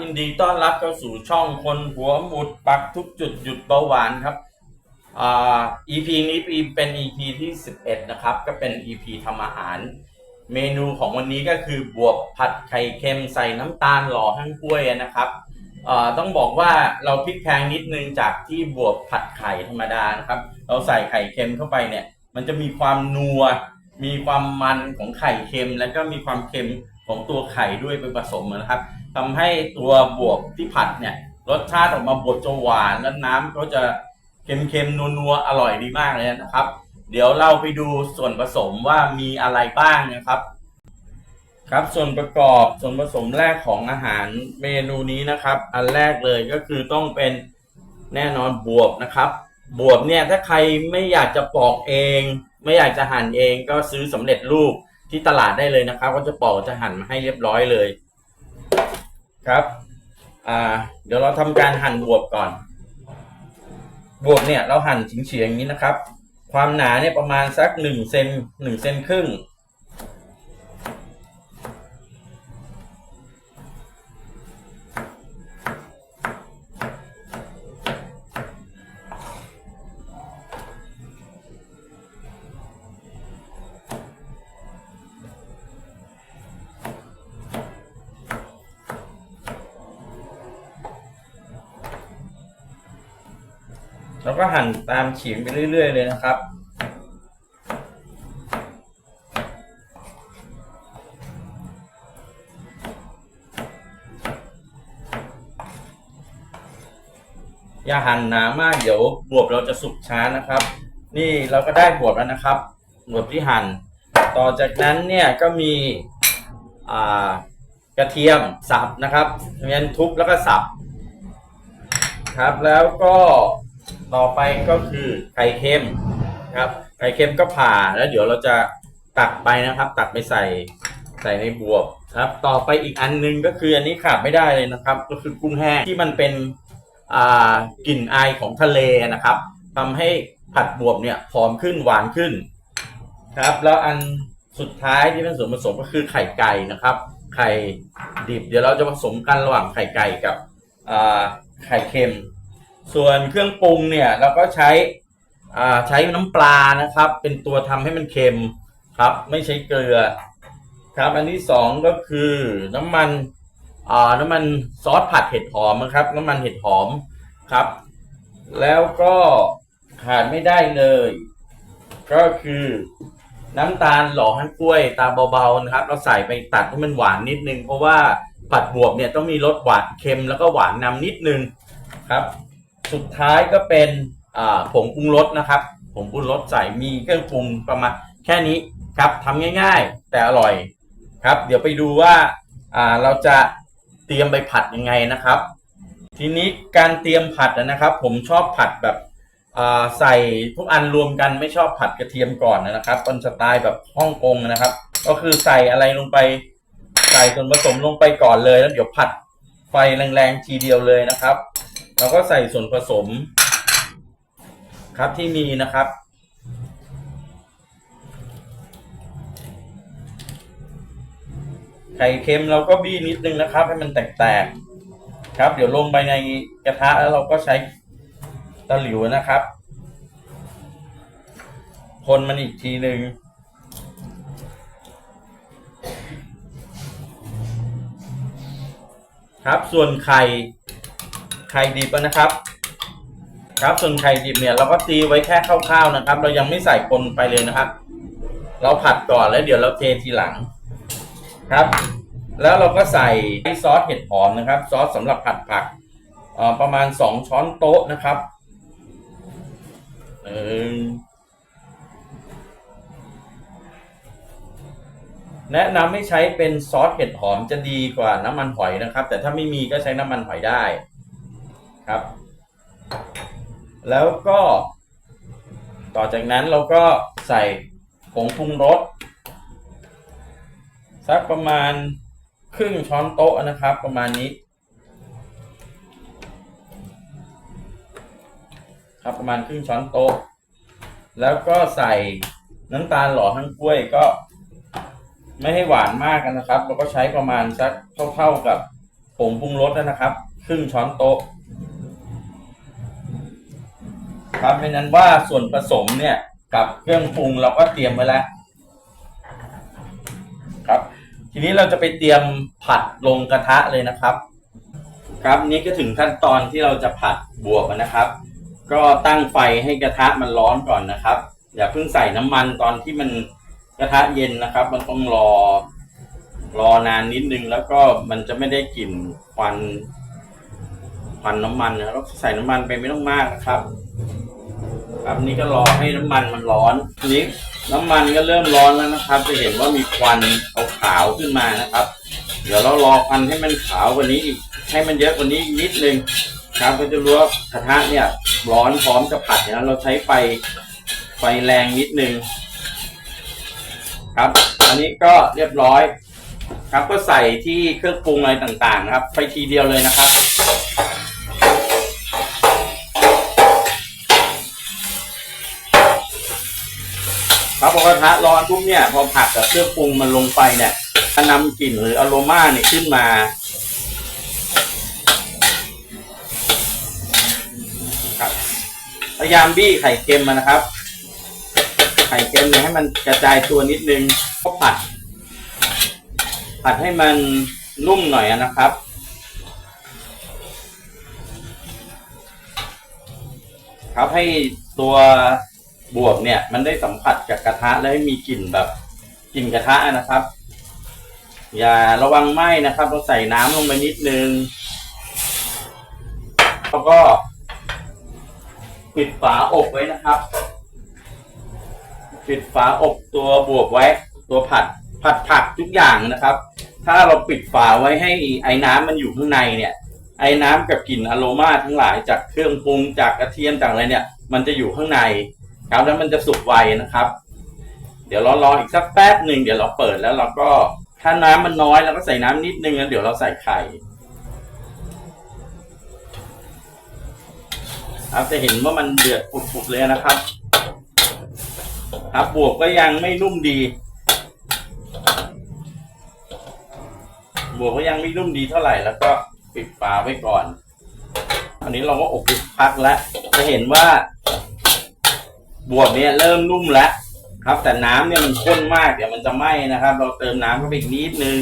ยินดีต้อนรับเข้าสู่ช่องคนหัวหมุดปักทุกจุดหยุดเบาหวานครับอ่า EP นี้เป็น EP ที่ 11 นะครับ ก็เป็น EP ทำอาหาร เมนูของวันนี้ก็คือบวบผัดไข่เค็มใส่น้ำตาลหล่อทั้งกล้วยนะครับอ่าต้องบอกว่าเราพลิกแพงนิดนึงจากที่บวบผัดไข่ธรรมดานะครับ เราใส่ไข่เค็มเข้าไปเนี่ย มันจะมีความนัว มีความมันของไข่เค็ม แล้วก็มีความเค็มของตัวไข่ด้วยไปผสมนะครับ ทำให้ตัวบวบที่ผัดเนี่ยรสชาติออกมาบวบจะหวานแล้วน้ำก็จะเค็มๆนัวๆอร่อยดีมากเลยนะครับ เดี๋ยวเราไปดูส่วนผสมว่ามีอะไรบ้างนะครับ ครับส่วนประกอบส่วนผสมแรกของอาหารเมนูนี้นะครับ อันแรกเลยก็คือต้องเป็นแน่นอนบวบนะครับ บวบเนี่ยถ้าใครไม่อยากจะปอกเอง ไม่อยากจะหั่นเองก็ซื้อสำเร็จรูปที่ตลาดได้เลยนะครับ ก็จะปอกจะหั่นมาให้เรียบร้อยเลย ครับอ่าเดี๋ยวเราทำการหั่นบวบก่อน บวบเนี่ยเราหั่นเฉียงๆอย่างนี้นะครับ ความหนาเนี่ยประมาณสักหนึ่งเซนหนึ่งเซนครึ่ง แล้วก็หั่นตามเฉียงไปเรื่อย ๆ เลยนะครับ อย่าหั่นหนามากเดี๋ยวบวบเราจะสุกช้านะครับ นี่เราก็ได้บวบแล้วนะครับบวบที่หั่น ต่อจากนั้นเนี่ยก็มีกระเทียมสับนะครับเงี้ยทุบแล้วก็สับครับแล้วก็ ต่อไปก็คือไข่เค็มครับ ไข่เค็มก็ผ่าแล้วเดี๋ยวเราจะตักไปนะครับ ตักไปใส่ใส่ในบวบครับ ต่อไปอีกอันหนึงก็คืออันนี้ขาดไม่ได้เลยนะครับ ก็คือกุ้งแห้งที่มันเป็นอ่ากลิ่นอายของทะเลนะครับทำให้ผัดบวบเนี่ยหอมขึ้นหวานขึ้นครับ แล้วอันสุดท้ายที่เป็นส่วนผสมก็คือไข่ไก่นะครับ ไข่ดิบเดี๋ยวเราจะผสมกันระหว่างไข่ไก่กับไข่เค็ม ส่วนเครื่องปรุงเนี่ยเราก็ใช้อ่าใช้น้ำปลานะครับ เป็นตัวทำให้มันเค็มครับ ไม่ใช้เกลือครับ อันที่สองก็คือน้ำมันอ่าน้ำมันซอสผัดเห็ดหอมนะครับ น้ำมันเห็ดหอมครับ แล้วก็ขาดไม่ได้เลย ก็คือน้ำตาลหล่อฮั่นกล้วยตาเบาๆนะครับ เราใส่ไปตัดให้มันหวานนิดนึง เพราะว่าผัดบวบเนี่ยต้องมีรสหวานเค็มแล้วก็หวานนำนิดนึงครับ สุดท้ายก็เป็นผงปรุงรสนะครับผงปรุงรสใส่มีเครื่องปรุงประมาณแค่นี้ครับทำง่ายๆ แต่อร่อยครับ เดี๋ยวไปดูว่าเราจะเตรียมไปผัดยังไงนะครับ ทีนี้การเตรียมผัดนะครับ ผมชอบผัดแบบใส่ทุกอันรวมกันไม่ชอบผัดกระเทียมก่อนนะครับเป็นสไตล์แบบฮ่องกงนะครับ ก็คือใส่อะไรลงไป ใส่ส่วนผสมลงไปก่อนเลยแล้วเดี๋ยวผัดไฟแรงๆทีเดียวเลยนะครับ เราก็ใส่ส่วนผสม ครับที่มีนะครับ ไข่เค็มเราก็บี้นิดนึงนะครับ ให้มันแตกๆครับ เดี๋ยวลงไปในกระทะแล้วเราก็ใช้ตะหลิวนะครับ คนมันอีกทีหนึ่งครับส่วนไข่ ไข่ดิบนะครับ ครับส่วนไข่ดิบเนี่ยเราก็ตีไว้แค่คร่าวๆนะครับ เรายังไม่ใส่คนไปเลยนะครับ เราผัดก่อนแล้วเดี๋ยวเราเททีหลังครับ แล้วเราก็ใส่ซอสเห็ดหอมนะครับ ซอสสำหรับผัดผักประมาณสองช้อนโต๊ะนะครับเออแนะนำให้ใช้เป็นซอสเห็ดหอมจะดีกว่าน้ำมันหอยนะครับ แต่ถ้าไม่มีก็ใช้น้ำมันหอยได้ ครับ แล้วก็ ต่อจากนั้นเราก็ใส่ผงปรุงรสสักประมาณครึ่งช้อนโต๊ะนะครับ ประมาณนี้ ครับประมาณครึ่งช้อนโต๊ะ แล้วก็ใส่น้ำตาลหล่อทั้งกล้วยก็ไม่ให้หวานมากกันนะครับเราก็ใช้ประมาณสักเท่าๆกับผงปรุงรสนะครับ ครึ่งช้อนโต๊ะ ครับไม่นั้นว่าส่วนผสมเนี่ยกับเครื่องปรุงเราก็เตรียมไว้แล้วครับ ทีนี้เราจะไปเตรียมผัดลงกระทะเลยนะครับ ครับนี่ก็ถึงขั้นตอนที่เราจะผัดบวบนะครับ ก็ตั้งไฟให้กระทะมันร้อนก่อนนะครับ อย่าเพิ่งใส่น้ำมันตอนที่มันกระทะเย็นนะครับ มันต้องรอรอนานนิดนึงแล้วก็มันจะไม่ได้กลิ่นควันควันน้ำมันนะครับใส่น้ำมันไปไม่ต้องมากนะครับ ครับนี่ก็รอให้น้ำมันมันร้อนทีนี้น้ำมันก็เริ่มร้อนแล้วนะครับ จะเห็นว่ามีควันขาวๆขึ้นมานะครับ เดี๋ยวเรารอควันให้มันขาวกว่านี้อีกให้มันเยอะกว่านี้อีกนิดนึงครับก็จะรู้ว่ากระทะเนี่ยร้อนพร้อมจะผัดนั้นเราใช้ไฟไฟแรงนิดนึงครับ อันนี้ก็เรียบร้อย ครับก็ใส่ที่เครื่องปรุงอะไรต่างๆนะครับ ไปทีเดียวเลยนะครับ ครับพอกระทะร้อนปุ๊บเนี่ยพอผักกับเครื่องปรุงมันลงไปเนี่ยจะนำกลิ่นหรืออโรมาเนี่ยขึ้นมา ครับพยายามบี้ไข่เค็มมานะครับ ไข่เค็มเนี่ยให้มันกระจายตัวนิดนึงก็ผัด ผัดให้มันนุ่มหน่อยนะครับครับให้ตัว บวบเนี่ย มันได้สัมผัสกับกระทะแล้วให้มีกลิ่นแบบกลิ่นกระทะนะครับ อย่าระวังไหม้นะครับเราใส่น้ำลงไปนิดนึง แล้วก็ปิดฝาอบไว้นะครับ ปิดฝาอบตัวบวบไว้ ตัวผัดผัดผักทุกอย่างนะครับ ถ้าเราปิดฝาไว้ให้ไอ้น้ำมันอยู่ข้างในเนี่ย ไอ้น้ำกับกลิ่นอโรมาทั้งหลายจากเครื่องปรุงจากกระเทียมจากอะไรเนี่ย มันจะอยู่ข้างใน ครับแล้วมันจะสุกไวนะครับ เดี๋ยวเรารออีกสักแป๊บหนึ่งเดี๋ยวเราเปิดแล้วเราก็ถ้าน้ำมันน้อยเราก็ใส่น้ำนิดนึงแล้วเดี๋ยวเราใส่ไข่ครับจะเห็นว่ามันเดือดปุบๆเลยนะครับ ครับบวกก็ยังไม่นุ่มดี บวกก็ยังไม่นุ่มดีเท่าไหร่แล้วก็ปิดฝาไว้ก่อนอันนี้เราก็อบพักแล้วจะเห็นว่า บวบเนี่ยเริ่มนุ่มแล้วครับ แต่น้ำเนี่ยมันข้นมากเดี๋ยวมันจะไหม้นะครับ เราเติมน้ำเข้าไปอีกนิดนึง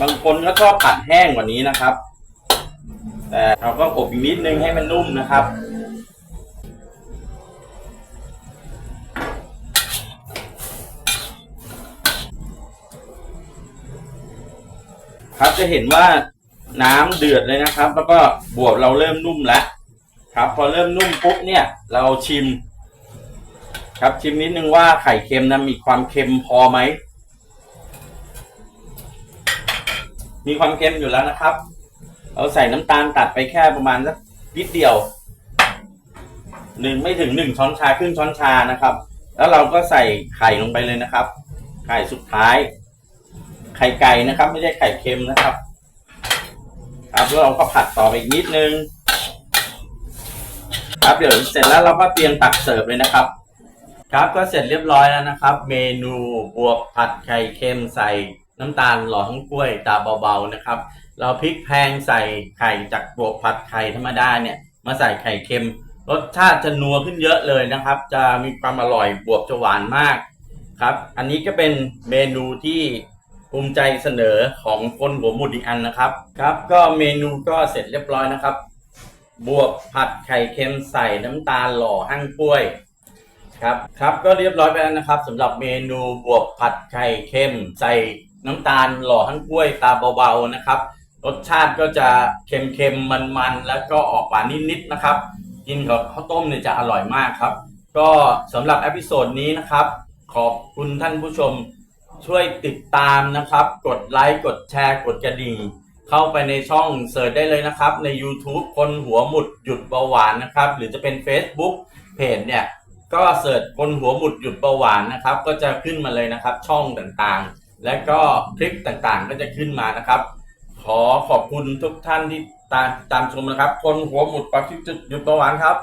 บางคนก็ชอบผัดแห้งกว่านี้นะครับ แต่เราก็อบอีกนิดนึงให้มันนุ่มนะครับ ครับจะเห็นว่าน้ำเดือดเลยนะครับ แล้วก็บวบเราเริ่มนุ่มแล้วครับ พอเริ่มนุ่มปุ๊บเนี่ย เราชิม ครับชิมนิดนึงว่าไข่เค็มนะมีความเค็มพอไหมมีความเค็มอยู่แล้วนะครับ เราใส่น้ำตาลตัดไปแค่ประมาณสักนิดเดียวหนึ่งไม่ถึงหนึ่งช้อนชาครึ่งช้อนชานะครับ แล้วเราก็ใส่ไข่ลงไปเลยนะครับ ไข่สุดท้าย ไข่ไก่นะครับ ไม่ใช่ไข่เค็มนะครับ ครับแล้วเราก็ผัดต่อไปอีกนิดนึง ครับเดี๋ยวเสร็จแล้วเราก็เตรียมตักเสิร์ฟเลยนะครับ ครับก็เสร็จเรียบร้อยแล้วนะครับ เมนูบวบผัดไข่เค็มใส่น้ำตาลหล่อทั้งกล้วยตาเบาๆนะครับ เราพริกแพงใส่ไข่จากบวบผัดไข่ธรรมดาเนี่ย มาใส่ไข่เค็ม รสชาติจะนัวขึ้นเยอะเลยนะครับ จะมีความอร่อยบวบจะหวานมากครับ อันนี้ก็เป็นเมนูที่ ภูมิใจเสนอของคนหัวหมุดอีกอันนะครับ ครับ ก็เมนูก็เสร็จเรียบร้อยนะครับ บวบผัดไข่เค็มใส่น้ำตาลหล่อหั่งกล้วยครับครับก็เรียบร้อยไปแล้วนะครับสำหรับเมนูบวบผัดไข่เค็มใส่น้ำตาลหล่อทั้งกล้วยตาเบาๆนะครับ รสชาติก็จะเค็มๆมันๆแล้วก็ออกหวานนิดๆนะครับ กินกับข้าวต้มเนี่ยจะอร่อยมากครับ ก็สำหรับเอพิโซดนี้นะครับ ขอบคุณท่านผู้ชม ช่วยติดตามนะครับ กดไลค์กดแชร์ กดกระดิ่ง เข้าไปในช่องเสิร์ชได้เลยนะครับ ใน YouTube คนหัวหมุดหยุดเบาหวานนะครับ หรือจะเป็น Facebook เพจเนี่ย ก็เสิร์ชคนหัวหมุดหยุดเบาหวานนะครับ ก็จะขึ้นมาเลยนะครับ ช่องต่างๆ และก็คลิปต่างๆ ก็จะขึ้นมานะครับ ขอขอบคุณทุกท่านที่ตามตามชมนะครับ คนหัวหมุดปักที่จุดหยุดเบาหวานครับ